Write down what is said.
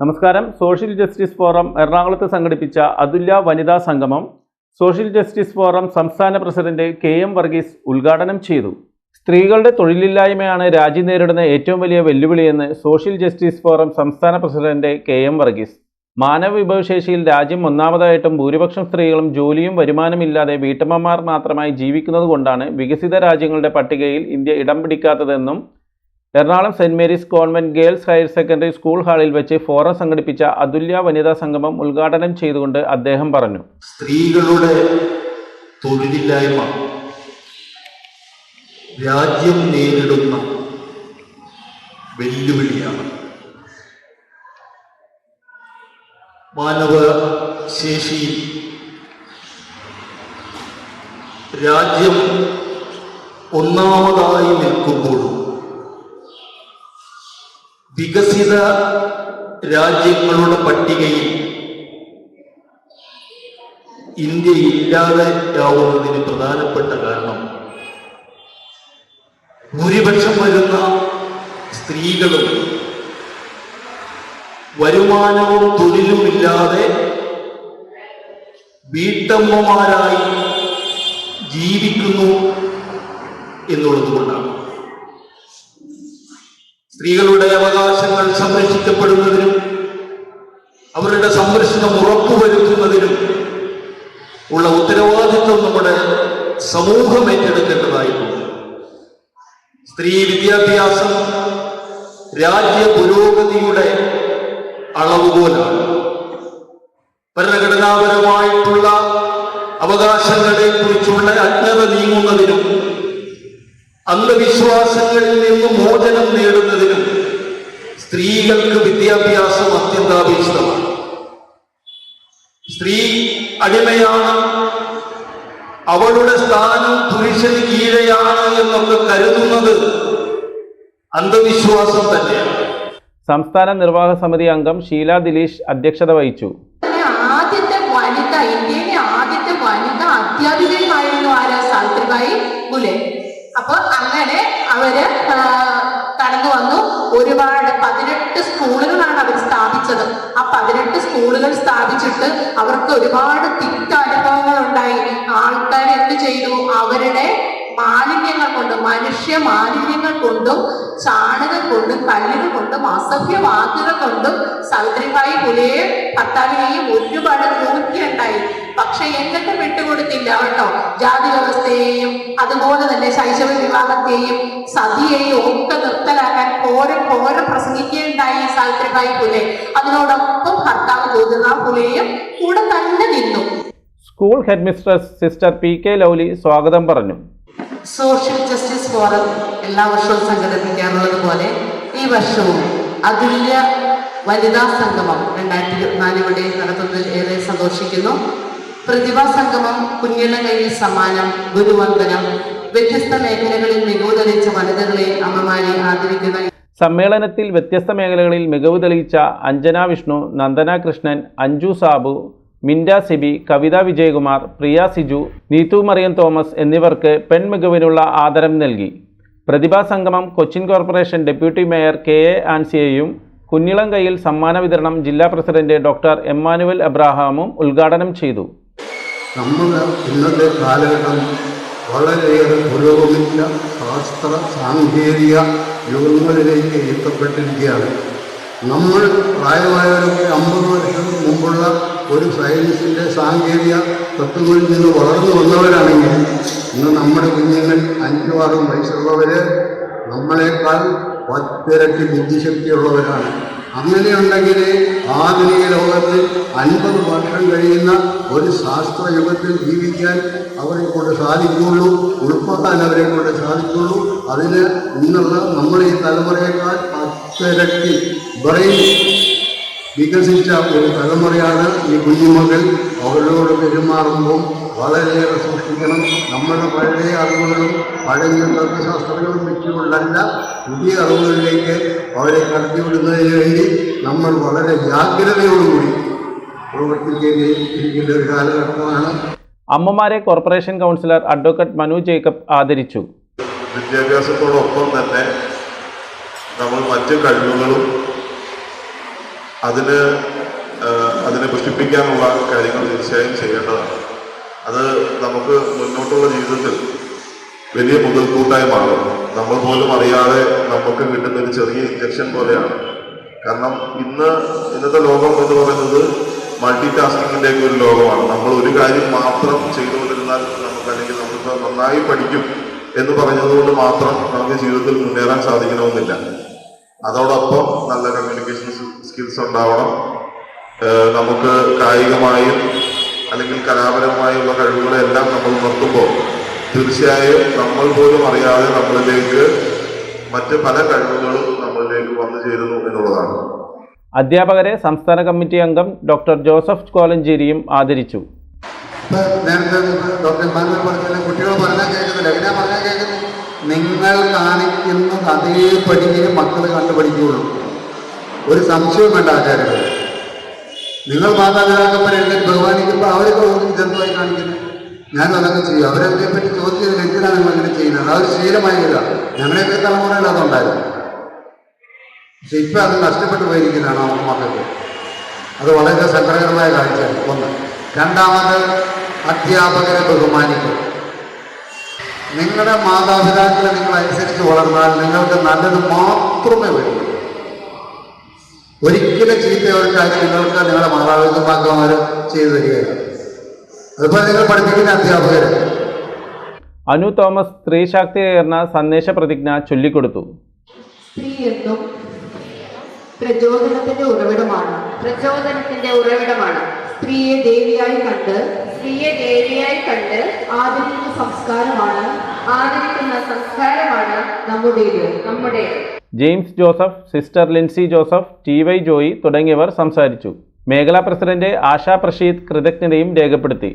നമസ്കാരം. Social justice forum എറണാകുളത്ത് സംഘടിപ്പിച്ച അതുല്യ വനിതാ സംഗമം സോഷ്യൽ ജസ്റ്റിസ് ഫോറം സംസ്ഥാന പ്രസിഡന്റ് കെ എം വർഗീസ് ഉദ്ഘാടനം ചെയ്തു. സ്ത്രീകളുടെ തൊഴിലില്ലായ്മയാണ് രാജ്യം നേരിടുന്ന ഏറ്റവും വലിയ വെല്ലുവിളിയെന്ന് സോഷ്യൽ ജസ്റ്റിസ് ഫോറം സംസ്ഥാന പ്രസിഡന്റ് കെ എം വർഗീസ്. മാനവ വിഭവശേഷിയിൽ രാജ്യം ഒന്നാമതായിട്ടും ഭൂരിപക്ഷം സ്ത്രീകളും ജോലിയും വരുമാനമില്ലാതെ വീട്ടമ്മമാർ മാത്രമായി ജീവിക്കുന്നതുകൊണ്ടാണ് വികസിത രാജ്യങ്ങളുടെ പട്ടികയിൽ ഇന്ത്യ ഇടം പിടിക്കാത്തതെന്നും Ernakulam Saint Mary's convent girls higher secondary school ഹാളിൽ വെച്ച് ഫോറം സംഘടിപ്പിച്ച അതുല്യ വനിതാ സംഗമം ഉദ്ഘാടനം ചെയ്തുകൊണ്ട് അദ്ദേഹം പറഞ്ഞു. സ്ത്രീകളുടെ തൊഴിലില്ലായ്മ രാജ്യം നേരിടുന്ന വെല്ലുവിളിയാണ്. മാനവ ശേഷിയിൽ രാജ്യം ഒന്നാമതായി നിൽക്കുമ്പോഴും വികസിത രാജ്യങ്ങളുടെ പട്ടികയിൽ ഇന്ത്യ ഇല്ലാതെയാവുന്നതിന് പ്രധാനപ്പെട്ട കാരണം ഭൂരിപക്ഷം വരുന്ന സ്ത്രീകളും വരുമാനവും തൊഴിലുമില്ലാതെ വീട്ടമ്മമാരായി ജീവിക്കുന്നു എന്നുള്ളതുകൊണ്ടാണ്. സ്ത്രീകളുടെ അവകാശങ്ങൾ സംരക്ഷിക്കപ്പെടുന്നതിനും അവരുടെ സംരക്ഷണം ഉറപ്പുവരുത്തുന്നതിനും ഉള്ള ഉത്തരവാദിത്വം നമ്മുടെ സമൂഹം ഏറ്റെടുക്കേണ്ടതായിട്ടുണ്ട്. സ്ത്രീ വിദ്യാഭ്യാസം രാജ്യ പുരോഗതിയുടെ അളവുകോലാണ്. മോചനം നേടുന്നതിനും സ്ത്രീകൾക്ക് വിദ്യാഭ്യാസം അത്യന്താപേക്ഷിതമാണ്. സ്ത്രീ അടിമയാണ്. അവളുടെ സ്ഥാനം പുരുഷന് കീഴെയാണ് എന്നൊക്കെ കരുതുന്നത് അന്ധവിശ്വാസം തന്നെയാണ്. സംസ്ഥാന നിർവാഹ സമിതി അംഗം ഷീല ദിലീഷ് അധ്യക്ഷത വഹിച്ചു. ആദ്യത്തെ വനിത ഇന്ത്യയിലെ ആദ്യത്തെ വനിത അധ്യാപികയുമായിരുന്നു ആരാ? സാവിത്രിബായി ഫുലെ അപ്പൊ അങ്ങനെ അവർ കടന്നു വന്നു. ഒരുപാട് പതിനെട്ട് സ്കൂളുകളാണ് അവർ സ്ഥാപിച്ചത്. ആ പതിനെട്ട് സ്കൂളുകൾ സ്ഥാപിച്ചിട്ട് അവർക്ക് ഒരുപാട് തിക്ത അനുഭവങ്ങൾ ഉണ്ടായി ആൾക്കാർ എന്ത് ചെയ്തു? അവരുടെ മാലിന്യങ്ങൾ കൊണ്ടും മനുഷ്യ മാലിന്യങ്ങൾ കൊണ്ടും ചാണകം കൊണ്ടും കല്ലുകൾ കൊണ്ടും അസഭ്യ വാക്കുകൾ കൊണ്ടും സാവിത്രിബായി പുലയെയും ഭർത്താവിനെയും ഒരുപാട് ക്രൂരിയുണ്ടായി പക്ഷെ എന്നിട്ട് വിട്ടുകൊടുത്തില്ല കേട്ടോ. ജാതി വ്യവസ്ഥയെയും അതുപോലെ തന്നെ ശൈശവ വിവാഹത്തെയും സതിയെയും ഒക്കെ നിർത്തലാക്കാൻ പോരെ പോരെ പ്രസംഗിക്കുകയുണ്ടായി സാവിത്രിബായി പുലെ അതിനോടൊപ്പം ഭർത്താവ് ജ്യോതിറാം പുലെയും കൂടെ തന്നെ നിന്നു. School headmistress sister P K Lovely സ്വാഗതം പറഞ്ഞു. സോഷ്യൽ ജസ്റ്റിസ് ഫോറം എല്ലാ വർഷവും സംഘടിപ്പിക്കാറുള്ളത് പോലെ ഈ വർഷവും അതുല്യ വനിതാ സംഗമം രണ്ടായിരത്തി ഇരുപത്തിനാലിവിടെ നടത്തുന്നതിൽ ഏറെ സന്തോഷിക്കുന്നു. പ്രതിഭാ സംഗമം കുഞ്ഞിള കൈ സമ്മാനം ഗുരുവന്ദനം വ്യത്യസ്ത മേഖലകളിൽ മികവ് വനിതകളെ അമ്മമാരെ ആദരിക്കുന്ന സമ്മേളനത്തിൽ വ്യത്യസ്ത മേഖലകളിൽ മികവ് തെളിയിച്ച അഞ്ജന വിഷ്ണു നന്ദന കൃഷ്ണൻ അഞ്ജു സാബു മിൻഡ സിബി കവിത വിജയകുമാർ പ്രിയ സിജു നീതു മറിയം തോമസ് എന്നിവർക്ക് പെൺമികവിനുള്ള ആദരം നൽകി. പ്രതിഭാ സംഗമം Cochin corporation deputy mayor K A ആൻസിയെയും കുഞ്ഞിളം കയ്യിൽ സമ്മാന വിതരണം ജില്ലാ പ്രസിഡന്റ് ഡോക്ടർ എമ്മാനുവൽ അബ്രാഹാമും ഉദ്ഘാടനം ചെയ്തു. നമ്മൾ ഇന്നത്തെ കാലഘട്ടം വളരെയേറെ പുരോഗമിച്ച ശാസ്ത്ര സാങ്കേതിക യുഗങ്ങളിലേക്ക് എത്തപ്പെട്ടിരിക്കുകയാണ്. നമ്മൾ പ്രായമായവരൊക്കെ അമ്പത് വർഷം മുമ്പുള്ള ഒരു സയൻസിന്റെ സാങ്കേതിക തത്വങ്ങളിൽ നിന്ന് വളർന്നു വന്നവരാണെങ്കിൽ ഇന്ന് നമ്മുടെ കുഞ്ഞുങ്ങൾ അഞ്ചും ആറും വയസ്സുള്ളവർ നമ്മളെക്കാൾ പത്തിരട്ടി ബുദ്ധിശക്തിയുള്ളവരാണ്. അങ്ങനെയുണ്ടെങ്കിൽ ആധുനിക ലോകത്തിൽ അൻപത് വർഷം കഴിയുന്ന ഒരു ശാസ്ത്രയുഗത്തിൽ ജീവിക്കാൻ അവരെ കൊണ്ട് സാധിക്കുള്ളൂ ഉൾപ്പെടാൻ അവരെ കൊണ്ട് സാധിക്കുള്ളൂ. അതിന് ഇന്നുള്ള നമ്മുടെ ഈ തലമുറയേക്കാൾ പത്തിരട്ടി ബ്രെയിൻ വികസിച്ച ഒരു തലമുറയാണ് ഈ കുഞ്ഞുമകൾ. അവരോട് പെരുമാറുമ്പോൾ വളരെയേറെ സൂക്ഷിക്കണം. നമ്മുടെ പഴയ അറിവുകളും പഴയ തത്വശാസ്ത്രങ്ങളും വെച്ചുകൊണ്ടല്ല പുതിയ അറിവുകളിലേക്ക് അവരെ കടത്തിവിടുന്നതിന് വേണ്ടി നമ്മൾ വളരെ ജാഗ്രതയോടുകൂടി പ്രവർത്തിക്കേണ്ടിയിരിക്കേണ്ട ഒരു കാലഘട്ടമാണ്. അമ്മമാരെ corporation councillor advocate Manu Jacob ആദരിച്ചു. വിദ്യാഭ്യാസത്തോടൊപ്പം തന്നെ നമ്മൾ മറ്റു കഴിവുകളും അതിന് അതിനെ പുഷ്ടിപ്പിക്കാനുള്ള കാര്യങ്ങൾ തീർച്ചയായും ചെയ്യേണ്ടതാണ്. അത് നമുക്ക് മുന്നോട്ടുള്ള ജീവിതത്തിൽ വലിയ മുതൽക്കൂട്ടായി മാറും. നമ്മൾ പോലും അറിയാതെ നമുക്ക് കിട്ടുന്ന ഒരു ചെറിയ ഇഞ്ചക്ഷൻ പോലെയാണ്. കാരണം ഇന്ന് ഇന്നത്തെ ലോകം എന്ന് പറയുന്നത് മൾട്ടി ടാസ്കിങ്ങിന്റെ ഒക്കെ ഒരു ലോകമാണ്. നമ്മൾ ഒരു കാര്യം മാത്രം ചെയ്തുകൊണ്ടിരുന്നാൽ നമുക്ക് അല്ലെങ്കിൽ നമുക്ക് നന്നായി പഠിക്കും എന്ന് പറഞ്ഞതുകൊണ്ട് മാത്രം നമുക്ക് ജീവിതത്തിൽ മുന്നേറാൻ സാധിക്കണമെന്നില്ല. അതോടൊപ്പം നല്ല കമ്മ്യൂണിക്കേഷൻ സ്കിൽസ് ഉണ്ടാവണം. നമുക്ക് കായികമായും അല്ലെങ്കിൽ കലാപരമായുള്ള കഴിവുകളെല്ലാം നമ്മൾ ഉണർത്തുമ്പോൾ തീർച്ചയായും നമ്മൾ പോലും അറിയാതെ നമ്മളിലേക്ക് മറ്റ് പല കഴിവുകളും നമ്മളിലേക്ക് വന്നു ചേരുന്നു എന്നുള്ളതാണ്. അധ്യാപകരെ സംസ്ഥാന കമ്മിറ്റി അംഗം ഡോക്ടർ ജോസഫ് കോലഞ്ചേരിയും ആദരിച്ചു. നേരത്തെ ഡോക്ടർ മാനുവൽ പറഞ്ഞാൽ കുട്ടികൾ പറഞ്ഞാൽ കേൾക്കുന്നില്ല. എങ്ങനെയാ പറഞ്ഞാൽ കേൾക്കുന്നു? നിങ്ങൾ കാണിക്കുന്നത് അതേപടിയെ മക്കൾ കണ്ടുപഠിക്കുകയുള്ളൂ ഒരു സംശയവും വേണ്ട ആചാര്യങ്ങൾ നിങ്ങൾ മാതാപിതാക്കന്മാരെ ബഹുമാനിക്കുമ്പോൾ അവരൊക്കെ ഇതെന്തുമായി കാണിക്കുന്നത് ഞാൻ അതൊക്കെ ചെയ്യും. അവരതിനെ പറ്റി ചോദിച്ചത് എന്തിനാണ് നിങ്ങൾ ഇങ്ങനെ ചെയ്യുന്നത്? അതൊരു ശീലമായില്ല ഞങ്ങളെയൊക്കെ തലമുറയിൽ അതുണ്ടായിരുന്നു. പക്ഷെ ഇപ്പം അത് നഷ്ടപ്പെട്ടു പോയിരിക്കുന്നതാണ് അവർക്ക് മക്കൾക്ക്. അത് വളരെ സങ്കടകരമായ കാഴ്ചയാണ്. ഒന്ന്. രണ്ടാമത് അധ്യാപകരെ ബഹുമാനിക്കും നിങ്ങളുടെ മാതാപിതാക്കളെ നിങ്ങൾ അനുസരിച്ച് വളർന്നാൽ നിങ്ങൾക്ക് നല്ലത് മാത്രമേ വരൂ. ഒരിക്കലും ചീത്ത ഒരു കാര്യം നിങ്ങൾക്ക് നിങ്ങളുടെ മാതാപിതാക്കന്മാർ ചെയ്തു തരികയില്ല. അതുപോലെ നിങ്ങൾ പഠിപ്പിക്കുന്ന അധ്യാപകർ അനു തോമസ് സ്ത്രീ ശാക്തീകരണ സന്ദേശ പ്രതിജ്ഞ ചൊല്ലിക്കൊടുത്തു. സ്ത്രീ എന്നും പ്രചോദനത്തിന്റെ ഉറവിടമാണ്. പ്രചോദനത്തിന്റെ ഉറവിടമാണ്. സ്ത്രീയെ ദേവിയായി കണ്ട് സ്ത്രീയെ ദേവിയായി കണ്ട് ആദരിക്കുന്ന സംസ്കാരമാണ് ആദരിക്കുന്ന സംസ്കാരമാണ് നമ്മുടേത് നമ്മുടെ James Joseph sister Lincy Joseph T Y Joy തുടങ്ങിയവർ സംസാരിച്ചു. മേഖലാ പ്രസിഡന്റ് ആശാ പ്രഷീദ് കൃതജ്ഞതയും രേഖപ്പെടുത്തി.